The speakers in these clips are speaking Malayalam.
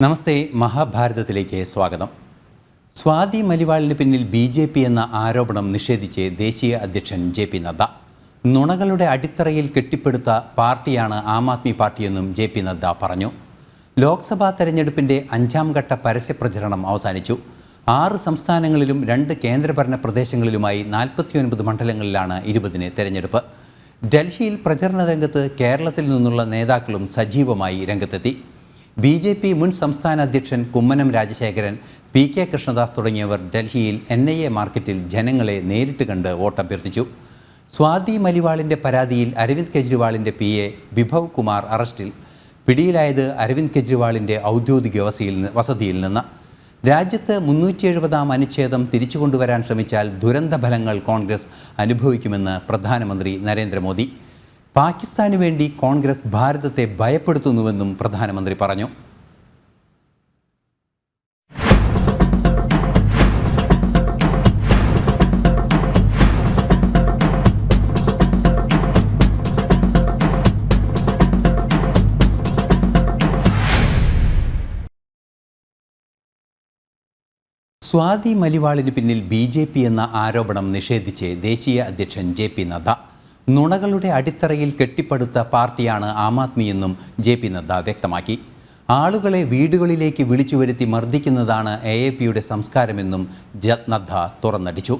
നമസ്തേ മഹാഭാരതത്തിലേക്ക് സ്വാഗതം. സ്വാതി മലിവാളിന് പിന്നിൽ ബി ജെ പി എന്ന ആരോപണം നിഷേധിച്ച് ദേശീയ അധ്യക്ഷൻ ജെ പി നദ്ദ. നുണകളുടെ അടിത്തറയിൽ കെട്ടിപ്പടുത്ത പാർട്ടിയാണ് ആം ആദ്മി പാർട്ടിയെന്നും ജെ പി നദ്ദ പറഞ്ഞു. ലോക്സഭാ തെരഞ്ഞെടുപ്പിന്റെ അഞ്ചാം ഘട്ട പരസ്യപ്രചരണം അവസാനിച്ചു. ആറ് സംസ്ഥാനങ്ങളിലും രണ്ട് കേന്ദ്രഭരണ പ്രദേശങ്ങളിലുമായി നാൽപ്പത്തിയൊൻപത് മണ്ഡലങ്ങളിലാണ് ഇരുപതിന് തെരഞ്ഞെടുപ്പ്. ഡൽഹിയിൽ പ്രചരണ രംഗത്ത് കേരളത്തിൽ നിന്നുള്ള നേതാക്കളും സജീവമായി രംഗത്തെത്തി. ബി ജെ പി മുൻ സംസ്ഥാന അധ്യക്ഷൻ കുമ്മനം രാജശേഖരൻ പി കെ കൃഷ്ണദാസ് തുടങ്ങിയവർ ഡൽഹിയിൽ എൻ ഐ എ മാർക്കറ്റിൽ ജനങ്ങളെ നേരിട്ട് കണ്ട് വോട്ടഭ്യർത്ഥിച്ചു. സ്വാതി മലിവാളിന്റെ പരാതിയിൽ അരവിന്ദ് കെജ്രിവാളിന്റെ പി എ വിഭവ് കുമാർ അറസ്റ്റിൽ. പിടിയിലായത് അരവിന്ദ് കെജ്രിവാളിന്റെ ഔദ്യോഗിക വസതിയിൽ വസതിയിൽ നിന്ന്. രാജ്യത്ത് മുന്നൂറ്റി എഴുപതാം അനുച്ഛേദം തിരിച്ചുകൊണ്ടുവരാൻ ശ്രമിച്ചാൽ ദുരന്ത ഫലങ്ങൾ കോൺഗ്രസ് അനുഭവിക്കുമെന്ന് പ്രധാനമന്ത്രി നരേന്ദ്രമോദി. പാകിസ്ഥാനു വേണ്ടി കോൺഗ്രസ് ഭാരതത്തെ ഭയപ്പെടുത്തുന്നുവെന്നും പ്രധാനമന്ത്രി പറഞ്ഞു. സ്വാതി മലിവാളിന് പിന്നിൽ ബി ജെ പി എന്ന ആരോപണം നിഷേധിച്ച് ദേശീയ അധ്യക്ഷൻ ജെ പി നദ്ദ. നുണകളുടെ അടിത്തറയിൽ കെട്ടിപ്പടുത്ത പാർട്ടിയാണ് ആം ആദ്മിയെന്നും ജെ പി നദ്ദ വ്യക്തമാക്കി. ആളുകളെ വീടുകളിലേക്ക് വിളിച്ചു വരുത്തി മർദ്ദിക്കുന്നതാണ് എ എ പിയുടെ സംസ്കാരമെന്നും ജ നദ്ദ തുറന്നടിച്ചു.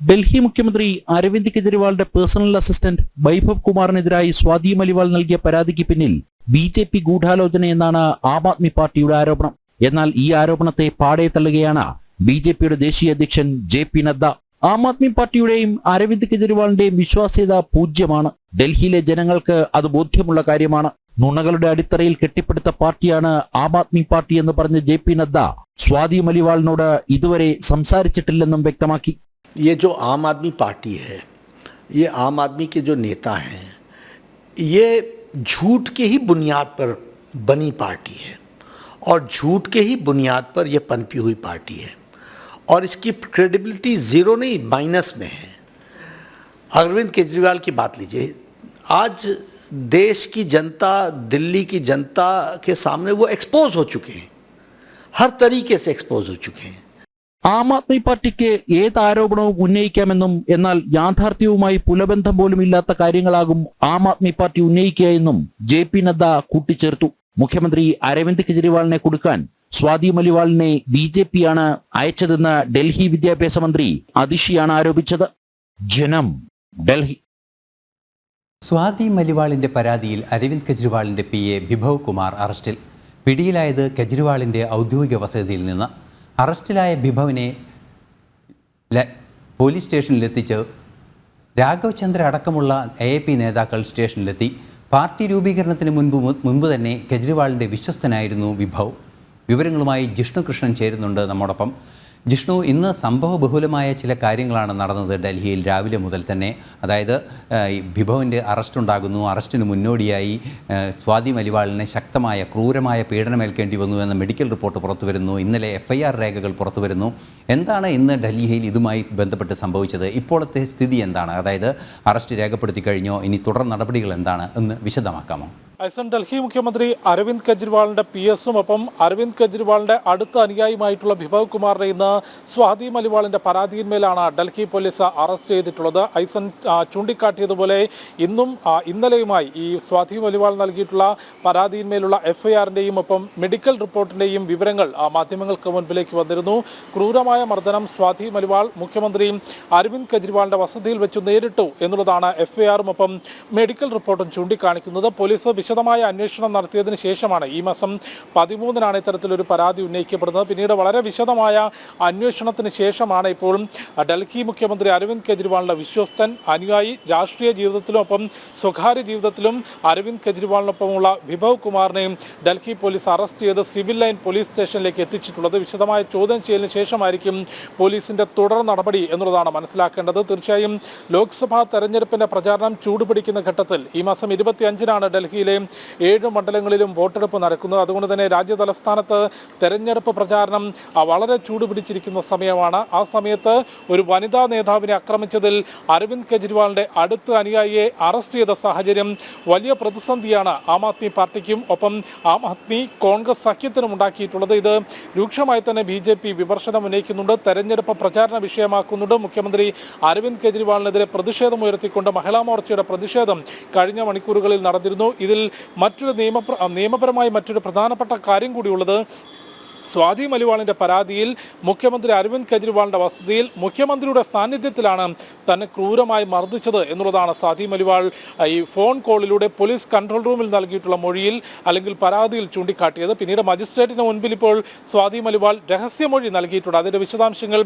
ഡൽഹി മുഖ്യമന്ത്രി അരവിന്ദ് കെജ്രിവാളിന്റെ പേഴ്സണൽ അസിസ്റ്റന്റ് വൈഭവ് കുമാറിനെതിരായി സ്വാതി മലിവാൾ നൽകിയ പരാതിക്ക് പിന്നിൽ ബി ജെ പി ഗൂഢാലോചനയെന്നാണ് ആം ആദ്മി പാർട്ടിയുടെ ആരോപണം. എന്നാൽ ഈ ആരോപണത്തെ പാടെ തള്ളുകയാണ് ബി ജെ പിയുടെ ദേശീയ അധ്യക്ഷൻ ജെ പി നദ്ദ. ആം ആദ്മി പാർട്ടിയുടെയും അരവിന്ദ് കെജ്രിവാളിന്റെയും വിശ്വാസ്യത പൂജ്യമാണ് ഡൽഹിയിലെ ജനങ്ങൾക്ക് അത് ബോധ്യമുള്ള കാര്യമാണ് നുണകളുടെ അടിത്തറയിൽ കെട്ടിപ്പടുത്ത പാർട്ടിയാണ് ആം ആദ്മി പാർട്ടി എന്ന് പറഞ്ഞ ജെ പി നദ്ദ സ്വാതി മലിവാളിനോട് ഇതുവരെ സംസാരിച്ചിട്ടില്ലെന്നും വ്യക്തമാക്കി ये जो आम आदमी पार्टी है ये आम आदमी के जो नेता हैं ये झूठ के ही बुनियाद पर बनी पार्टी है और झूठ के ही बुनियाद पर यह पनपी हुई पार्टी है और इसकी क्रेडिबिलिटी ज़ीरो नहीं माइनस में है अरविंद केजरीवाल की बात लीजिए आज देश की जनता दिल्ली की जनता के सामने वो एक्सपोज हो चुके हैं हर तरीके से एक्सपोज हो चुके हैं ആം ആദ്മി പാർട്ടിക്ക് ഏത് ആരോപണവും ഉന്നയിക്കാമെന്നും എന്നാൽ യാഥാർത്ഥ്യവുമായി പുലബന്ധം പോലും ഇല്ലാത്ത കാര്യങ്ങളാകും ആം ആദ്മി പാർട്ടി ഉന്നയിക്കുക എന്നും ജെ പി നദ്ദ കൂട്ടിച്ചേർത്തു മുഖ്യമന്ത്രി അരവിന്ദ് കെജ്രിവാളിനെ കൊടുക്കാൻ സ്വാതി മലിവാളിനെ ബി ജെ പി ആണ് അയച്ചതെന്ന് ഡൽഹി വിദ്യാഭ്യാസ മന്ത്രി അതിഷിയാണ് ആരോപിച്ചത്. ജനം ഡൽഹി. സ്വാതി മലിവാളിന്റെ പരാതിയിൽ അരവിന്ദ് കെജ്രിവാളിന്റെ പി എ വിഭവ് കുമാർ അറസ്റ്റിൽ. പിടിയിലായത് കെജ്രിവാളിന്റെ ഔദ്യോഗിക വസതിയിൽ നിന്ന്. അറസ്റ്റിലായ വിഭവിനെ പോലീസ് സ്റ്റേഷനിലെത്തിച്ച് രാഘവ് ചന്ദ്ര അടക്കമുള്ള എ പി നേതാക്കൾ സ്റ്റേഷനിലെത്തി. പാർട്ടി രൂപീകരണത്തിന് മുൻപ് മുൻപ് തന്നെ കെജ്രിവാളിന്റെ വിശ്വസ്തനായിരുന്നു വിഭവ്. വിവരങ്ങളുമായി ജിഷ്ണു കൃഷ്ണൻ ചേരുന്നുണ്ട് നമ്മോടൊപ്പം. ജിഷ്ണു ഇന്ന് സംഭവബഹുലമായ ചില കാര്യങ്ങളാണ് നടന്നത് ഡൽഹിയിൽ രാവിലെ മുതൽ തന്നെ. അതായത് വിഭവന്റെ അറസ്റ്റ് ഉണ്ടാകുന്നു. അറസ്റ്റിന് മുന്നോടിയായി സ്വാതി മലിവാളിനെ ശക്തമായ ക്രൂരമായ പീഡനമേൽക്കേണ്ടി വന്നു എന്ന മെഡിക്കൽ റിപ്പോർട്ട് പുറത്തു വരുന്നു. ഇന്നലെ എഫ് രേഖകൾ പുറത്തു വരുന്നു. എന്താണ് ഇന്ന് ഡൽഹിയിൽ ഇതുമായി ബന്ധപ്പെട്ട് സംഭവിച്ചത്? ഇപ്പോഴത്തെ സ്ഥിതി എന്താണ്? അതായത് അറസ്റ്റ് രേഖപ്പെടുത്തി കഴിഞ്ഞോ? ഇനി തുടർ നടപടികൾ എന്താണ്? എന്ന് വിശദമാക്കാമോ? ഐസൺ ഡൽഹി മുഖ്യമന്ത്രി അരവിന്ദ് കെജ്രിവാളിന്റെ പി എസും ഒപ്പം അരവിന്ദ് കെജ്രിവാളിന്റെ അടുത്ത അനുയായിയുമായിട്ടുള്ള വിഭവ് കുമാറിനെ ഇന്ന് സ്വാതി മലിവാളിന്റെ പരാതിയിന്മേലാണ് ഡൽഹി പോലീസ് അറസ്റ്റ് ചെയ്തിട്ടുള്ളത്. ഐസൺ ആ, ചൂണ്ടിക്കാട്ടിയതുപോലെ ഇന്നും ഇന്നലെയുമായി ഈ സ്വാതി മലിവാൾ നൽകിയിട്ടുള്ള പരാതിയിന്മേലുള്ള എഫ്ഐആറിന്റെയും ഒപ്പം മെഡിക്കൽ റിപ്പോർട്ടിന്റെയും വിവരങ്ങൾ മാധ്യമങ്ങൾക്ക് മുൻപിലേക്ക് വന്നിരുന്നു. ക്രൂരമായ മർദ്ദനം സ്വാതി മലിവാൾ മുഖ്യമന്ത്രി അരവിന്ദ് കെജ്രിവാളിന്റെ വസതിയിൽ വെച്ച് നേരിട്ടു എന്നുള്ളതാണ് എഫ്ഐആറും ഒപ്പം മെഡിക്കൽ റിപ്പോർട്ടും ചൂണ്ടിക്കാണിക്കുന്നത്. പോലീസ് വിശദമായ അന്വേഷണം നടത്തിയതിന് ശേഷമാണ് ഈ മാസം പതിമൂന്നിനാണ് ഇത്തരത്തിലൊരു പരാതി ഉന്നയിക്കപ്പെടുന്നത്. പിന്നീട് വളരെ വിശദമായ അന്വേഷണത്തിന് ശേഷമാണ് ഇപ്പോൾ ഡൽഹി മുഖ്യമന്ത്രി അരവിന്ദ് കെജ്രിവാളിന്റെ വിശ്വസ്തൻ അനുയായി രാഷ്ട്രീയ ജീവിതത്തിലും ഒപ്പം സ്വകാര്യ ജീവിതത്തിലും അരവിന്ദ് കെജ്രിവാളിനൊപ്പമുള്ള വിഭവ് കുമാറിനെയും ഡൽഹി പോലീസ് അറസ്റ്റ് ചെയ്ത് സിവിൽ ലൈൻ പോലീസ് സ്റ്റേഷനിലേക്ക് എത്തിച്ചിട്ടുള്ളത്. വിശദമായ ചോദ്യം ചെയ്യലിന് ശേഷമായിരിക്കും പോലീസിന്റെ തുടർ നടപടി എന്നുള്ളതാണ് മനസ്സിലാക്കേണ്ടത്. തീർച്ചയായും ലോക്സഭാ തെരഞ്ഞെടുപ്പിന്റെ പ്രചാരണം ചൂടുപിടിക്കുന്ന ഘട്ടത്തിൽ ഈ മാസം ഇരുപത്തിയഞ്ചിനാണ് ഡൽഹിയിലെ ഏഴ് മണ്ഡലങ്ങളിലും വോട്ടെടുപ്പ് നടക്കുന്നത്. അതുകൊണ്ട് തന്നെ രാജ്യ തലസ്ഥാനത്ത് തെരഞ്ഞെടുപ്പ് പ്രചാരണം വളരെ ചൂടുപിടിച്ചിരിക്കുന്ന സമയമാണ്. ആ സമയത്ത് ഒരു വനിതാ നേതാവിനെ ആക്രമിച്ചതിൽ അരവിന്ദ് കെജ്രിവാളിന്റെ അടുത്ത അനുയായിയെ അറസ്റ്റ് ചെയ്ത സാഹചര്യം വലിയ പ്രതിസന്ധിയാണ് ആം ആദ്മി പാർട്ടിക്കും ഒപ്പം ആം ആദ്മി കോൺഗ്രസ് സഖ്യത്തിനും ഉണ്ടാക്കിയിട്ടുള്ളത്. ഇത് രൂക്ഷമായി തന്നെ ബി ജെ പി വിമർശനം ഉന്നയിക്കുന്നുണ്ട് തെരഞ്ഞെടുപ്പ് പ്രചാരണ വിഷയമാക്കുന്നുണ്ട്. മുഖ്യമന്ത്രി അരവിന്ദ് കെജ്രിവാളിനെതിരെ പ്രതിഷേധം ഉയർത്തിക്കൊണ്ട് മഹിളാ മോർച്ചയുടെ പ്രതിഷേധം കഴിഞ്ഞ മണിക്കൂറുകളിൽ നടന്നിരുന്നു. ഇതിൽ മറ്റൊരു നിയമ നിയമപരമായി മറ്റൊരു പ്രധാനപ്പെട്ട കാര്യം കൂടിയുള്ളത് സ്വാതി മലിവാളിന്റെ പരാതിയിൽ മുഖ്യമന്ത്രി അരവിന്ദ് കെജ്രിവാളിന്റെ വസതിയിൽ മുഖ്യമന്ത്രിയുടെ സാന്നിധ്യത്തിലാണ് തന്നെ ക്രൂരമായി മർദ്ദിച്ചത് എന്നുള്ളതാണ് സ്വാതി മലിവാൾ ഈ ഫോൺ കോളിലൂടെ പോലീസ് കൺട്രോൾ റൂമിൽ നൽകിയിട്ടുള്ള മൊഴിയിൽ അല്ലെങ്കിൽ പരാതിയിൽ ചൂണ്ടിക്കാട്ടിയത്. പിന്നീട് മജിസ്ട്രേറ്റിന് മുൻപിൽ ഇപ്പോൾ സ്വാതി മലിവാൾ രഹസ്യമൊഴി നൽകിയിട്ടുണ്ട്. അതിന്റെ വിശദാംശങ്ങൾ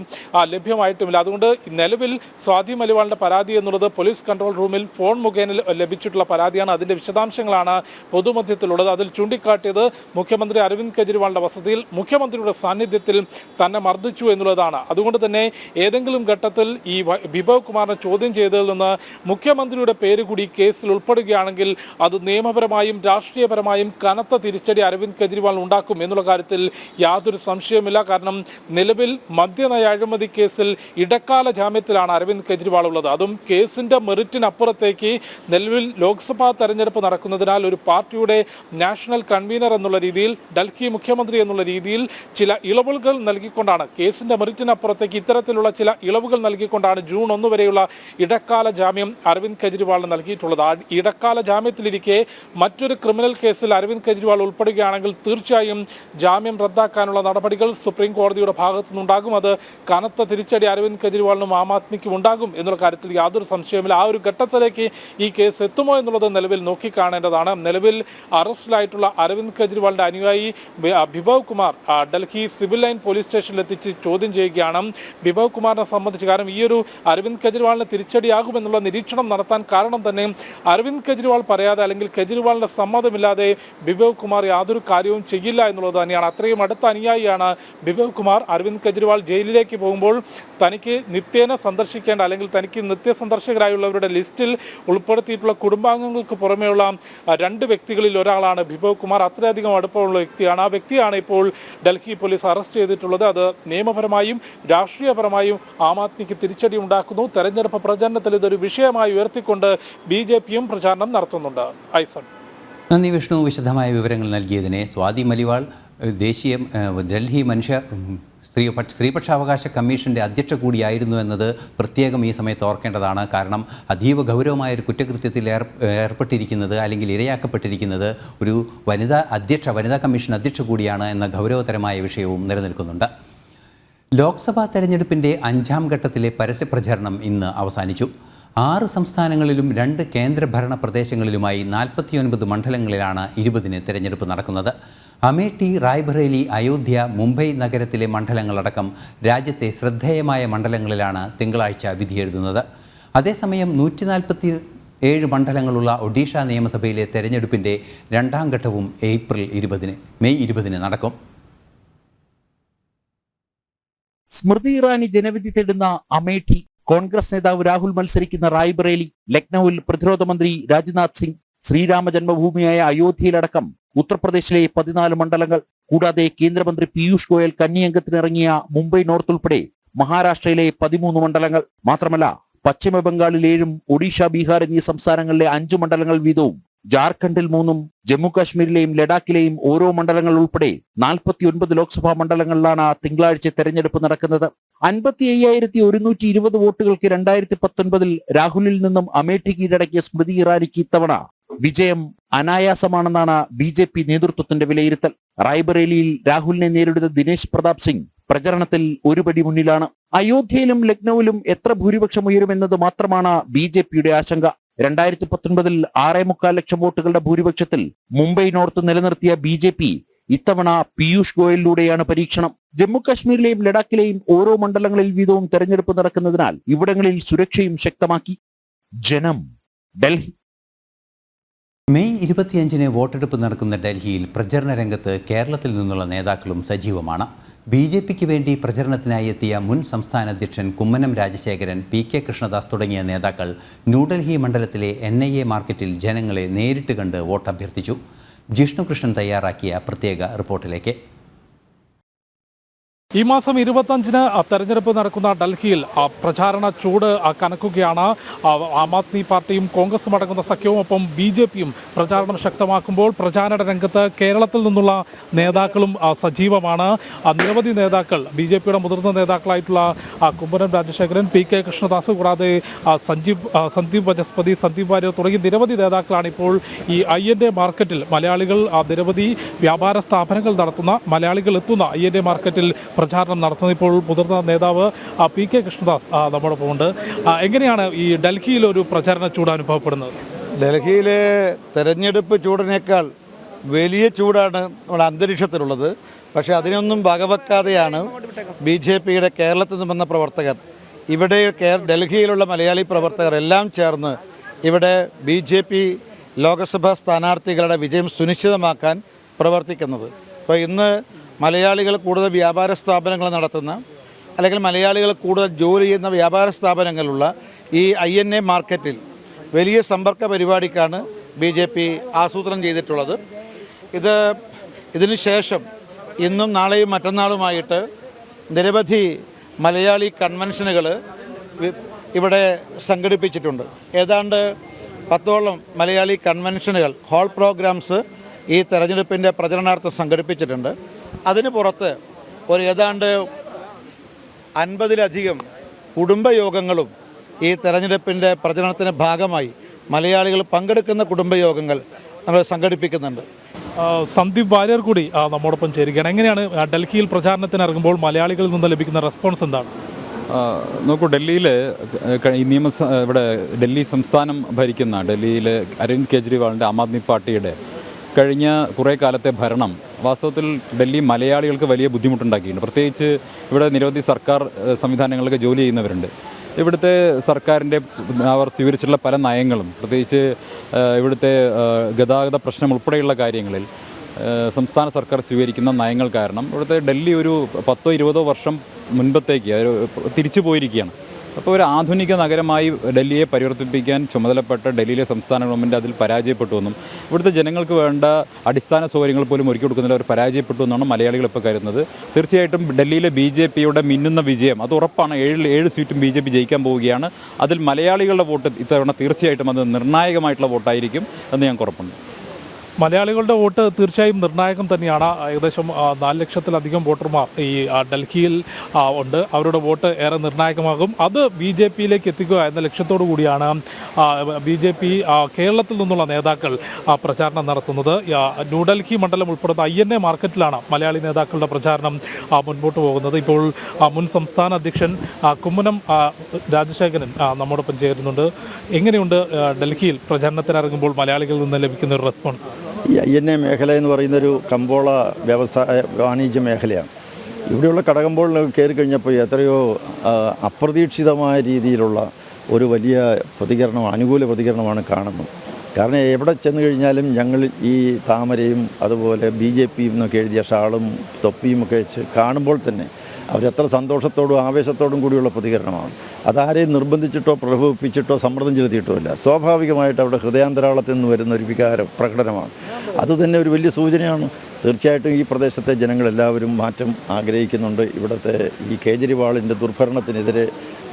ലഭ്യമായിട്ടുമില്ല അതുകൊണ്ട് നിലവിൽ സ്വാതി മലിവാളിന്റെ പരാതി എന്നുള്ളത് പോലീസ് കൺട്രോൾ റൂമിൽ ഫോൺ മുഖേന ലഭിച്ചിട്ടുള്ള പരാതിയാണ്. അതിന്റെ വിശദാംശങ്ങളാണ് പൊതുമധ്യത്തിലുള്ളത്. അതിൽ ചൂണ്ടിക്കാട്ടിയത് മുഖ്യമന്ത്രി അരവിന്ദ് കെജ്രിവാളിന്റെ വസതിയിൽ മുഖ്യമന്ത്രിയുടെ സാന്നിധ്യത്തിൽ തന്നെ മർദ്ദിച്ചു എന്നുള്ളതാണ്. അതുകൊണ്ട് തന്നെ ഏതെങ്കിലും ഘട്ടത്തിൽ ഈ വിഭവ് കുമാറിനെ ചോദ്യം ചെയ്തതിൽ നിന്ന് മുഖ്യമന്ത്രിയുടെ പേര് കൂടി കേസിൽ ഉൾപ്പെടുകയാണെങ്കിൽ അത് നിയമപരമായും രാഷ്ട്രീയപരമായും കനത്ത തിരിച്ചടി അരവിന്ദ് കെജ്രിവാൾ ഉണ്ടാക്കും എന്നുള്ള കാര്യത്തിൽ യാതൊരു സംശയവുമില്ല. കാരണം നിലവിൽ മദ്യനയ അഴിമതി കേസിൽ ഇടക്കാല ജാമ്യത്തിലാണ് അരവിന്ദ് കെജ്രിവാൾ ഉള്ളത്. അതും കേസിന്റെ മെറിറ്റിനപ്പുറത്തേക്ക് നിലവിൽ ലോക്സഭാ തെരഞ്ഞെടുപ്പ് നടക്കുന്നതിനാൽ ഒരു പാർട്ടിയുടെ നാഷണൽ കൺവീനർ എന്നുള്ള രീതിയിൽ ഡൽഹി മുഖ്യമന്ത്രി എന്നുള്ള രീതിയിൽ ചില ഇളവുകൾ നൽകിക്കൊണ്ടാണ്. കേസിന്റെ മെറിറ്റിനപ്പുറത്തേക്ക് ഇത്തരത്തിലുള്ള ചില ഇളവുകൾ നൽകിക്കൊണ്ടാണ് ജൂൺ ഒന്ന് വരെയുള്ള ഇടക്കാല ജാമ്യം അരവിന്ദ് കെജ്രിവാളിന് നൽകിയിട്ടുള്ളത്. ഇടക്കാല ജാമ്യത്തിലിരിക്കെ മറ്റൊരു ക്രിമിനൽ കേസിൽ അരവിന്ദ് കെജ്രിവാൾ ഉൾപ്പെടുകയാണെങ്കിൽ തീർച്ചയായും ജാമ്യം റദ്ദാക്കാനുള്ള നടപടികൾ സുപ്രീം കോടതിയുടെ ഭാഗത്തു നിന്നുണ്ടാകും. അത് കനത്ത തിരിച്ചടി അരവിന്ദ് കെജ്രിവാളിനും ആം ആദ്മിക്കും ഉണ്ടാകും എന്നുള്ള കാര്യത്തിൽ യാതൊരു സംശയവുമില്ല. ആ ഒരു ഘട്ടത്തിലേക്ക് ഈ കേസ് എത്തുമോ എന്നുള്ളത് നിലവിൽ നോക്കിക്കാണേണ്ടതാണ്. നിലവിൽ അറസ്റ്റിലായിട്ടുള്ള അരവിന്ദ് കെജ്രിവാളിന്റെ അനുയായി Vibhav Kumar Delhi civil line police സ്റ്റേഷനിൽ എത്തിച്ച് ചോദ്യം ചെയ്യുകയാണ്. ബിഭവ് കുമാറിനെ സംബന്ധിച്ച് കാരണം ഈ ഒരു അരവിന്ദ് കെജ്രിവാളിന് തിരിച്ചടിയാകുമെന്നുള്ള നിരീക്ഷണം നടത്താൻ കാരണം തന്നെ അരവിന്ദ് കെജ്രിവാൾ പറയാതെ അല്ലെങ്കിൽ കെജ്രിവാളിന്റെ സമ്മതമില്ലാതെ ബിഭവ് കുമാർ യാതൊരു കാര്യവും ചെയ്യില്ല എന്നുള്ളത് തന്നെയാണ്. അത്രയും അടുത്ത അനുയായിയാണ് ബിഭവ് കുമാർ അരവിന്ദ് കെജ്രിവാൾ ജയിലിലേക്ക് പോകുമ്പോൾ തനിക്ക് നിത്യേന സന്ദർശിക്കേണ്ട അല്ലെങ്കിൽ തനിക്ക് നിത്യ സന്ദർശകരായുള്ളവരുടെ ലിസ്റ്റിൽ ഉൾപ്പെടുത്തിയിട്ടുള്ള കുടുംബാംഗങ്ങൾക്ക് പുറമെയുള്ള രണ്ട് വ്യക്തികളിൽ ഒരാളാണ് ബിഭവ് കുമാർ. അത്രയധികം അടുപ്പമുള്ള വ്യക്തിയാണ്. ആ വ്യക്തിയാണ് ഇപ്പോൾ ഡൽഹി പോലീസ് അറസ്റ്റ് ചെയ്തിട്ടുള്ളത് അത് നിയമപരമായും രാഷ്ട്രീയപരമായും ആം ആദ്മിക്ക് തിരിച്ചടി ഉണ്ടാക്കുന്നു. തെരഞ്ഞെടുപ്പ് പ്രചരണത്തിൽ ഇതൊരു വിഷയമായി ഉയർത്തിക്കൊണ്ട് ബി ജെ പിയും പ്രചാരണം നടത്തുന്നുണ്ട്. ഐസൺ. നന്ദി വിഷ്ണു. വിശദമായ വിവരങ്ങൾ നൽകിയതിനെ സ്വാതി മലിവാൾ ദേശീയ ഡൽഹി മനുഷ്യ സ്ത്രീ സ്ത്രീപക്ഷ സ്ത്രീപക്ഷാവകാശ കമ്മീഷന്റെ അധ്യക്ഷ കൂടിയായിരുന്നു എന്നത് പ്രത്യേകം ഈ സമയത്ത് ഓർക്കേണ്ടതാണ്. കാരണം അതീവ ഗൗരവമായ ഒരു കുറ്റകൃത്യത്തിൽ ഏർ ഏർപ്പെട്ടിരിക്കുന്നത് അല്ലെങ്കിൽ ഇരയാക്കപ്പെട്ടിരിക്കുന്നത് ഒരു വനിതാ അധ്യക്ഷ വനിതാ കമ്മീഷൻ അധ്യക്ഷ കൂടിയാണ് എന്ന ഗൗരവതരമായ വിഷയവും നിലനിൽക്കുന്നുണ്ട്. ലോക്സഭാ തെരഞ്ഞെടുപ്പിന്റെ അഞ്ചാം ഘട്ടത്തിലെ പരസ്യപ്രചരണം ഇന്ന് അവസാനിച്ചു. ആറ് സംസ്ഥാനങ്ങളിലും രണ്ട് കേന്ദ്രഭരണ പ്രദേശങ്ങളിലുമായി നാൽപ്പത്തിയൊൻപത് മണ്ഡലങ്ങളിലാണ് ഇരുപതിന് തെരഞ്ഞെടുപ്പ് നടക്കുന്നത്. അമേഠി റായ്ബറേലി അയോധ്യ മുംബൈ നഗരത്തിലെ മണ്ഡലങ്ങളടക്കം രാജ്യത്തെ ശ്രദ്ധേയമായ മണ്ഡലങ്ങളിലാണ് തിങ്കളാഴ്ച വിധിയെഴുതുന്നത് അതേസമയം നൂറ്റി നാൽപ്പത്തി ഏഴ് മണ്ഡലങ്ങളുള്ള ഒഡീഷ നിയമസഭയിലെ തെരഞ്ഞെടുപ്പിന്റെ രണ്ടാം ഘട്ടവും ഏപ്രിൽ ഇരുപതിന് മെയ് ഇരുപതിന് നടക്കും. സ്മൃതി ഇറാനി ജനവിധി തേടുന്ന അമേഠി കോൺഗ്രസ് നേതാവ് രാഹുൽ മത്സരിക്കുന്ന റായ്ബറേലി ലക്നൌവിൽ പ്രതിരോധ മന്ത്രി രാജ്നാഥ് സിംഗ് ശ്രീരാമ ജന്മഭൂമിയായ അയോധ്യയിലടക്കം ഉത്തർപ്രദേശിലെ പതിനാല് മണ്ഡലങ്ങൾ കൂടാതെ കേന്ദ്രമന്ത്രി പീയൂഷ് ഗോയൽ കന്നിയംഗത്തിനിറങ്ങിയ മുംബൈ നോർത്ത് ഉൾപ്പെടെ മഹാരാഷ്ട്രയിലെ പതിമൂന്ന് മണ്ഡലങ്ങൾ. മാത്രമല്ല പശ്ചിമ ബംഗാളിൽ ഏഴും ഒഡീഷ ബീഹാർ എന്നീ സംസ്ഥാനങ്ങളിലെ അഞ്ചു മണ്ഡലങ്ങൾ വീതവും ജാർഖണ്ഡിൽ മൂന്നും ജമ്മു കാശ്മീരിലെയും ലഡാക്കിലെയും ഓരോ മണ്ഡലങ്ങൾ ഉൾപ്പെടെ നാൽപ്പത്തിയൊൻപത് ലോക്സഭാ മണ്ഡലങ്ങളിലാണ് തിങ്കളാഴ്ച തെരഞ്ഞെടുപ്പ് നടക്കുന്നത്. അൻപത്തി അയ്യായിരത്തി ഒരുന്നൂറ്റി ഇരുപത് വോട്ടുകൾക്ക് രണ്ടായിരത്തി പത്തൊൻപതിൽ രാഹുലിൽ നിന്നും അമേഠി കീഴടക്കിയ സ്മൃതി ഇറാനിക്ക് ഇത്തവണ വിജയം അനായാസമാണെന്നാണ് ബി ജെ പി നേതൃത്വത്തിന്റെ വിലയിരുത്തൽ. റായ്ബറേലിയിൽ രാഹുലിനെ നേരിടുന്ന ദിനേശ് പ്രതാപ് സിംഗ് പ്രചരണത്തിൽ ഒരുപടി മുന്നിലാണ്. അയോധ്യയിലും ലക്നൌവിലും എത്ര ഭൂരിപക്ഷം ഉയരുമെന്നത് മാത്രമാണ് ബി ജെ പിയുടെ ആശങ്ക. രണ്ടായിരത്തി പത്തൊൻപതിൽ ആറേ മുക്കാൽ ലക്ഷം വോട്ടുകളുടെ ഭൂരിപക്ഷത്തിൽ മുംബൈ നോർത്ത് നിലനിർത്തിയ ബി ജെ പി ഇത്തവണ പീയൂഷ് ഗോയലിലൂടെയാണ് പരീക്ഷണം. ജമ്മുകാശ്മീരിലെയും ലഡാക്കിലെയും ഓരോ മണ്ഡലങ്ങളിൽ വീതവും തെരഞ്ഞെടുപ്പ് നടക്കുന്നതിനാൽ ഇവിടങ്ങളിൽ സുരക്ഷയും ശക്തമാക്കി. ജനം ഡൽഹി. മെയ് ഇരുപത്തിയഞ്ചിന് വോട്ടെടുപ്പ് നടക്കുന്ന ഡൽഹിയിൽ പ്രചരണ രംഗത്ത് കേരളത്തിൽ നിന്നുള്ള നേതാക്കളും സജീവമാണ്. ബി ജെ പിക്ക് വേണ്ടി പ്രചരണത്തിനായി എത്തിയ മുൻ സംസ്ഥാന അധ്യക്ഷൻ കുമ്മനം രാജശേഖരൻ പി കെ കൃഷ്ണദാസ് തുടങ്ങിയ നേതാക്കൾ ന്യൂഡൽഹി മണ്ഡലത്തിലെ എൻ ഐ എ മാർക്കറ്റിൽ ജനങ്ങളെ നേരിട്ട് കണ്ട് വോട്ടഭ്യർത്ഥിച്ചു. ജിഷ്ണു കൃഷ്ണൻ തയ്യാറാക്കിയ പ്രത്യേക റിപ്പോർട്ടിലേക്ക്. ഈ മാസം ഇരുപത്തഞ്ചിന് തെരഞ്ഞെടുപ്പ് നടക്കുന്ന ഡൽഹിയിൽ പ്രചാരണ ചൂട് കനക്കുകയാണ്. ആ, ആദ്മി പാർട്ടിയും കോൺഗ്രസും അടങ്ങുന്ന സഖ്യവും ഒപ്പം ബി ജെ പിയും പ്രചാരണം ശക്തമാക്കുമ്പോൾ പ്രചാരണ രംഗത്ത് കേരളത്തിൽ നിന്നുള്ള നേതാക്കളും സജീവമാണ്. നിരവധി നേതാക്കൾ ബി ജെ പിയുടെ മുതിർന്ന നേതാക്കളായിട്ടുള്ള കുമ്മനം രാജശേഖരൻ പി കെ കൃഷ്ണദാസ് കൂടാതെ സഞ്ജീവ് സന്ദീപ് വനസ്പതി സന്ദീപ് വാര്യർ തുടങ്ങിയ നിരവധി നേതാക്കളാണ് ഇപ്പോൾ ഈ ഐ എൻ എ മാർക്കറ്റിൽ. മലയാളികൾ നിരവധി വ്യാപാര സ്ഥാപനങ്ങൾ നടത്തുന്ന മലയാളികൾ എത്തുന്ന ഐ എൻ എ മാർക്കറ്റിൽ പ്രചാരണം നടത്തുന്നത് ഇപ്പോൾ മുതിർന്ന നേതാവ് പി കെ കൃഷ്ണദാസ് നമ്മുടെ ഉണ്ട്. എങ്ങനെയാണ് ഈ ഡൽഹിയിൽ ഒരു പ്രചാരണ ചൂട് അനുഭവപ്പെടുന്നത്? ഡൽഹിയിലെ തെരഞ്ഞെടുപ്പ് ചൂടിനേക്കാൾ വലിയ ചൂടാണ് നമ്മുടെ അന്തരീക്ഷത്തിലുള്ളത്. പക്ഷേ അതിനൊന്നും വകവെക്കാതെയാണ് ബി ജെ പിയുടെ കേരളത്തിൽ നിന്ന് വന്ന പ്രവർത്തകർ ഇവിടെ ഡൽഹിയിലുള്ള മലയാളി പ്രവർത്തകർ എല്ലാം ചേർന്ന് ഇവിടെ ബി ജെ പി ലോക്സഭാ സ്ഥാനാർത്ഥികളുടെ വിജയം സുനിശ്ചിതമാക്കാൻ പ്രവർത്തിക്കുന്നത്. അപ്പോൾ ഇന്ന് മലയാളികൾ കൂടുതൽ വ്യാപാര സ്ഥാപനങ്ങൾ നടത്തുന്ന അല്ലെങ്കിൽ മലയാളികൾ കൂടുതൽ ജോലി ചെയ്യുന്ന വ്യാപാര സ്ഥാപനങ്ങളുള്ള ഈ ഐ എൻ എ മാർക്കറ്റിൽ വലിയ സമ്പർക്ക പരിപാടിക്കാണ് ബി ജെ പി ആസൂത്രണം ചെയ്തിട്ടുള്ളത്. ഇത് ഇതിന് ശേഷം ഇന്നും നാളെയും മറ്റന്നാളുമായിട്ട് നിരവധി മലയാളി കൺവെൻഷനുകൾ ഇവിടെ സംഘടിപ്പിച്ചിട്ടുണ്ട്. ഏതാണ്ട് പത്തോളം മലയാളി കൺവെൻഷനുകൾ ഹോൾ പ്രോഗ്രാംസ് ഈ തെരഞ്ഞെടുപ്പിന്റെ പ്രചരണാർത്ഥം സംഘടിപ്പിച്ചിട്ടുണ്ട്. അതിന് പുറത്ത് ഒരു ഏതാണ്ട് അൻപതിലധികം കുടുംബയോഗങ്ങളും ഈ തെരഞ്ഞെടുപ്പിന്റെ പ്രചരണത്തിന്റെ ഭാഗമായി മലയാളികൾ പങ്കെടുക്കുന്ന കുടുംബയോഗങ്ങൾ നമ്മൾ സംഘടിപ്പിക്കുന്നുണ്ട്. സന്ദീപ് വാര്യർ കൂടി ആ, നമ്മോടൊപ്പം ചേരുകയാണ്. എങ്ങനെയാണ് ഡൽഹിയിൽ പ്രചാരണത്തിന് ഇറങ്ങുമ്പോൾ മലയാളികളിൽ നിന്ന് ലഭിക്കുന്ന റെസ്പോൺസ് എന്താണ്? നോക്കൂ ഡൽഹിയിൽ ഈ നിയമസ ഇവിടെ ഡൽഹി സംസ്ഥാനം ഭരിക്കുന്ന ഡൽഹിയിലെ അരവിന്ദ് കെജ്രിവാളിന്റെ ആം ആദ്മി പാർട്ടിയുടെ കഴിഞ്ഞ കുറേ കാലത്തെ ഭരണം വാസ്തവത്തിൽ ഡൽഹി മലയാളികൾക്ക് വലിയ ബുദ്ധിമുട്ടുണ്ടാക്കിയിട്ടുണ്ട്. പ്രത്യേകിച്ച് ഇവിടെ നിരവധി സർക്കാർ സംവിധാനങ്ങളൊക്കെ ജോലി ചെയ്യുന്നവരുണ്ട്. ഇവിടുത്തെ സർക്കാരിന്റെ അവർ സ്വീകരിച്ചിട്ടുള്ള പല നയങ്ങളും പ്രത്യേകിച്ച് ഇവിടുത്തെ ഗതാഗത പ്രശ്നം ഉൾപ്പെടെയുള്ള കാര്യങ്ങളിൽ സംസ്ഥാന സർക്കാർ സ്വീകരിക്കുന്ന നയങ്ങൾ കാരണം ഇവിടുത്തെ ഡൽഹി ഒരു പത്തോ ഇരുപതോ വർഷം മുൻപത്തേക്ക് തിരിച്ചു പോയിരിക്കുകയാണ്. അപ്പോൾ ഒരു ആധുനിക നഗരമായി ഡൽഹിയെ പരിവർത്തിപ്പിക്കാൻ ചുമതലപ്പെട്ട ഡൽഹിയിലെ സംസ്ഥാന ഗവൺമെന്റ് അതിൽ പരാജയപ്പെട്ടു എന്നും ഇവിടുത്തെ ജനങ്ങൾക്ക് വേണ്ട അടിസ്ഥാന സൗകര്യങ്ങൾ പോലും ഒരുക്കി കൊടുക്കുന്നതിൽ അവർ പരാജയപ്പെട്ടു എന്നാണ് മലയാളികൾ ഇപ്പോൾ കരുതുന്നത്. തീർച്ചയായിട്ടും ഡൽഹിയിലെ ബി ജെ പിയുടെ മിന്നുന്ന വിജയം അത് ഉറപ്പാണ്. ഏഴിൽ ഏഴ് സീറ്റും ബി ജെ പി ജയിക്കാൻ പോവുകയാണ്. അതിൽ മലയാളികളുടെ വോട്ട് ഇത്തവണ തീർച്ചയായിട്ടും അത് നിർണായകമായിട്ടുള്ള വോട്ടായിരിക്കും എന്ന് ഞാൻ ഉറപ്പുണ്ട്. മലയാളികളുടെ വോട്ട് തീർച്ചയായും നിർണായകം തന്നെയാണ്. ഏകദേശം നാല് ലക്ഷത്തിലധികം വോട്ടർമാർ ഈ ഡൽഹിയിൽ ഉണ്ട്. അവരുടെ വോട്ട് ഏറെ നിർണായകമാകും. അത് ബി ജെ പിയിലേക്ക് എത്തിക്കുക എന്ന ലക്ഷ്യത്തോടു കൂടിയാണ് ബി ജെ പി കേരളത്തിൽ നിന്നുള്ള നേതാക്കൾ പ്രചാരണം നടത്തുന്നത്. ന്യൂഡൽഹി മണ്ഡലം ഉൾപ്പെടുന്ന ഐ എൻ എ മാർക്കറ്റിലാണ് മലയാളി നേതാക്കളുടെ പ്രചാരണം മുൻപോട്ട് പോകുന്നത്. ഇപ്പോൾ മുൻ സംസ്ഥാന അധ്യക്ഷൻ കുമ്മനം രാജശേഖരൻ നമ്മോടൊപ്പം ചേരുന്നുണ്ട്. എങ്ങനെയുണ്ട് ഡൽഹിയിൽ പ്രചാരണത്തിനിറങ്ങുമ്പോൾ മലയാളികളിൽ നിന്ന് ലഭിക്കുന്ന ഒരു റെസ്പോൺസ്? ഈ ഐ എൻ എ മേഖല എന്ന് പറയുന്നൊരു കമ്പോള വ്യവസായ വാണിജ്യ മേഖലയാണ്. ഇവിടെയുള്ള കടകമ്പോളിൽ കയറി കഴിഞ്ഞപ്പോൾ എത്രയോ അപ്രതീക്ഷിതമായ രീതിയിലുള്ള ഒരു വലിയ പ്രതികരണം അനുകൂല പ്രതികരണമാണ് കാണുന്നത്. കാരണം എവിടെ ചെന്ന് കഴിഞ്ഞാലും ഞങ്ങൾ ഈ താമരയും അതുപോലെ ബി ജെ പിയും എന്നൊക്കെ എഴുതിയ ഷാളും തൊപ്പിയും ഒക്കെ വെച്ച് കാണുമ്പോൾ തന്നെ അവരെത്ര സന്തോഷത്തോടും ആവേശത്തോടും കൂടിയുള്ള പ്രതികരണമാണ്. അതാരെയും നിർബന്ധിച്ചിട്ടോ പ്രലോഭിപ്പിച്ചിട്ടോ സമ്മർദ്ദം ചെലുത്തിയിട്ടോ ഇല്ല. സ്വാഭാവികമായിട്ട് അവരുടെ ഹൃദയാന്തരാളത്തിൽ നിന്ന് വരുന്ന ഒരു വികാര പ്രകടനമാണ്. അത് തന്നെ ഒരു വലിയ സൂചനയാണ്. തീർച്ചയായിട്ടും ഈ പ്രദേശത്തെ ജനങ്ങളെല്ലാവരും മാറ്റം ആഗ്രഹിക്കുന്നുണ്ട്. ഇവിടുത്തെ ഈ കേജ്രിവാളിന്റെ ദുർഭരണത്തിനെതിരെ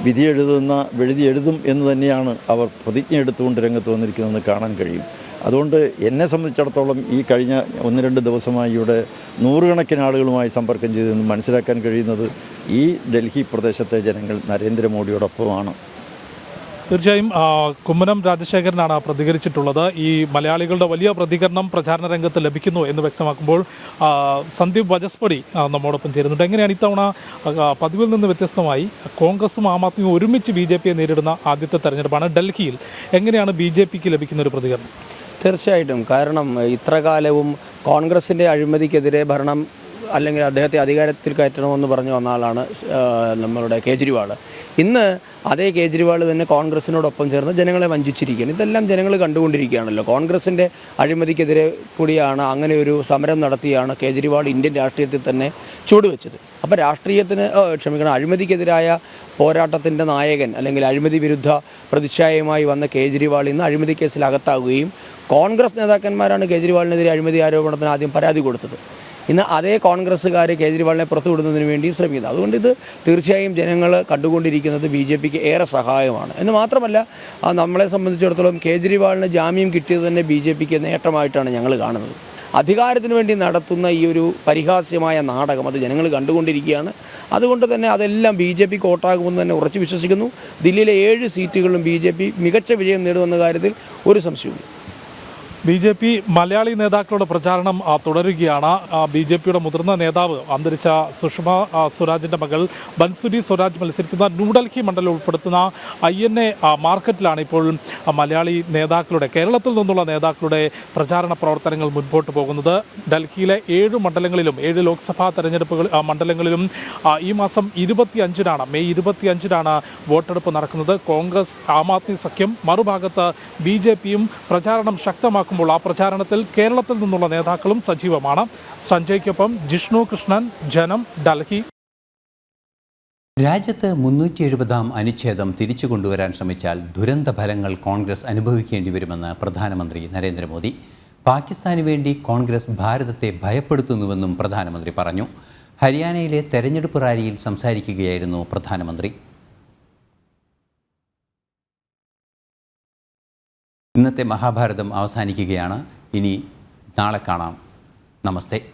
വിധിയെഴുതുന്ന എഴുതി എഴുതും എന്ന് തന്നെയാണ് അവർ പ്രതിജ്ഞ എടുത്തുകൊണ്ട് രംഗത്ത് വന്നിരിക്കുന്നതെന്ന് കാണാൻ കഴിയും. അതുകൊണ്ട് എന്നെ സംബന്ധിച്ചിടത്തോളം ഈ കഴിഞ്ഞ ഒന്ന് രണ്ട് ദിവസമായി ഇവിടെ നൂറുകണക്കിന് ആളുകളുമായി സമ്പർക്കം ചെയ്തെന്ന് മനസ്സിലാക്കാൻ കഴിയുന്നത് ഈ ഡൽഹി പ്രദേശത്തെ ജനങ്ങൾ നരേന്ദ്രമോദിയോടൊപ്പമാണ്. തീർച്ചയായും കുമ്മനം രാജശേഖരനാണ് പ്രതികരിച്ചിട്ടുള്ളത്. ഈ മലയാളികളുടെ വലിയ പ്രതികരണം പ്രചാരണ രംഗത്ത് ലഭിക്കുന്നു എന്ന് വ്യക്തമാക്കുമ്പോൾ സന്ദീപ് വജസ്പടി നമ്മോടൊപ്പം ചേരുന്നുണ്ട്. എങ്ങനെയാണ് ഇത്തവണ പതിവിൽ നിന്ന് വ്യത്യസ്തമായി കോൺഗ്രസും ആം ആദ്മിയും ഒരുമിച്ച് ബി നേരിടുന്ന ആദ്യത്തെ തെരഞ്ഞെടുപ്പാണ് ഡൽഹിയിൽ. എങ്ങനെയാണ് ബി ലഭിക്കുന്ന ഒരു പ്രതികരണം? തീർച്ചയായിട്ടും. കാരണം ഇത്ര കാലവും കോൺഗ്രസിന്റെ അഴിമതിക്കെതിരെ ഭരണം അല്ലെങ്കിൽ അദ്ദേഹത്തെ അധികാരത്തിൽ കയറ്റണമെന്ന് പറഞ്ഞു വന്ന ആളാണ് നമ്മളുടെ കേജ്രിവാൾ ഇന്ന് അതേ കേജ്രിവാൾ തന്നെ കോൺഗ്രസിനോടൊപ്പം ചേർന്ന് ജനങ്ങളെ വഞ്ചിച്ചിരിക്കുകയാണ്. ഇതെല്ലാം ജനങ്ങൾ കണ്ടുകൊണ്ടിരിക്കുകയാണല്ലോ. കോൺഗ്രസിന്റെ അഴിമതിക്കെതിരെ കൂടിയാണ് അങ്ങനെ ഒരു സമരം നടത്തിയാണ് കേജ്രിവാൾ ഇന്ത്യൻ രാഷ്ട്രീയത്തിൽ തന്നെ ചുവടുവെച്ചത്. അപ്പോൾ രാഷ്ട്രീയത്തിന് ക്ഷമിക്കണം അഴിമതിക്കെതിരായ പോരാട്ടത്തിന്റെ നായകൻ അല്ലെങ്കിൽ അഴിമതി വിരുദ്ധ പ്രതിച്ഛായയുമായി വന്ന കേജ്രിവാൾ ഇന്ന് അഴിമതി കേസിൽ അകത്താകുകയും കോൺഗ്രസ് നേതാക്കന്മാരാണ് കേജ്രിവാളിനെതിരെ അഴിമതി ആരോപണത്തിന് ആദ്യം പരാതി കൊടുത്തത്. ഇന്ന് അതേ കോൺഗ്രസ്സുകാർ കേജ്രിവാളിനെ പുറത്തുവിടുന്നതിന് വേണ്ടിയും ശ്രമിക്കുന്നത് അതുകൊണ്ട് ഇത് തീർച്ചയായും ജനങ്ങൾ കണ്ടുകൊണ്ടിരിക്കുന്നത് ബി ജെ പിക്ക് ഏറെ സഹായമാണ്. എന്ന് മാത്രമല്ല നമ്മളെ സംബന്ധിച്ചിടത്തോളം കേജ്രിവാളിന് ജാമ്യം കിട്ടിയത് തന്നെ ബി ജെ പിക്ക് നേട്ടമായിട്ടാണ് ഞങ്ങൾ കാണുന്നത്. അധികാരത്തിന് വേണ്ടി നടത്തുന്ന ഈ ഒരു പരിഹാസ്യമായ നാടകം അത് ജനങ്ങൾ കണ്ടുകൊണ്ടിരിക്കുകയാണ്. അതുകൊണ്ട് തന്നെ അതെല്ലാം ബി ജെ പിക്ക് വോട്ടാകുമെന്ന് തന്നെ ഉറച്ചു വിശ്വസിക്കുന്നു. ദില്ലിയിലെ ഏഴ് സീറ്റുകളിലും ബി ജെ പി മികച്ച വിജയം നേടുമെന്ന കാര്യത്തിൽ ഒരു സംശയവും ബി ജെ പി മലയാളി നേതാക്കളുടെ പ്രചാരണം തുടരുകയാണ്. ബി ജെ പിയുടെ മുതിർന്ന നേതാവ് അന്തരിച്ച സുഷമ സ്വരാജിന്റെ മകൾ ബൻസുരി സ്വരാജ് മത്സരിക്കുന്ന ന്യൂഡൽഹി മണ്ഡലം ഉൾപ്പെടുത്തുന്ന ഐ എൻ എ മാർക്കറ്റിലാണ് ഇപ്പോൾ മലയാളി നേതാക്കളുടെ കേരളത്തിൽ നിന്നുള്ള നേതാക്കളുടെ പ്രചാരണ പ്രവർത്തനങ്ങൾ മുൻപോട്ട് പോകുന്നത്. ഡൽഹിയിലെ ഏഴ് മണ്ഡലങ്ങളിലും ഏഴ് ലോക്സഭാ തെരഞ്ഞെടുപ്പുകൾ മണ്ഡലങ്ങളിലും ഈ മാസം ഇരുപത്തി അഞ്ചിനാണ് മെയ് ഇരുപത്തി അഞ്ചിനാണ് വോട്ടെടുപ്പ് നടക്കുന്നത്. കോൺഗ്രസ് ആം ആദ്മി സഖ്യം മറുഭാഗത്ത് ബി ജെ പിയും പ്രചാരണം ശക്തമാക്കുമ്പോൾ ആ പ്രചാരണത്തിൽ കേരളത്തിൽ നിന്നുള്ള നേതാക്കളും സജീവമാണ്. സഞ്ജയ്ക്കൊപ്പം ജിഷ്ണു കൃഷ്ണൻ ജനം ഡൽഹി. രാജ്യത്ത് മുന്നൂറ്റി എഴുപതാം അനുച്ഛേദം തിരിച്ചു കൊണ്ടുവരാൻ ശ്രമിച്ചാൽ ദുരന്ത ഫലങ്ങൾ കോൺഗ്രസ് അനുഭവിക്കേണ്ടി വരുമെന്ന് പ്രധാനമന്ത്രി നരേന്ദ്രമോദി. പാകിസ്ഥാന് വേണ്ടി കോൺഗ്രസ് ഭാരതത്തെ ഭയപ്പെടുത്തുന്നുവെന്നും പ്രധാനമന്ത്രി പറഞ്ഞു. ഹരിയാനയിലെ തെരഞ്ഞെടുപ്പ് റാലിയിൽ സംസാരിക്കുകയായിരുന്നു പ്രധാനമന്ത്രി. ഇന്നത്തെ മഹാഭാരതം അവസാനിക്കുകയാണ്. ഇനി നാളെ കാണാം. നമസ്തേ.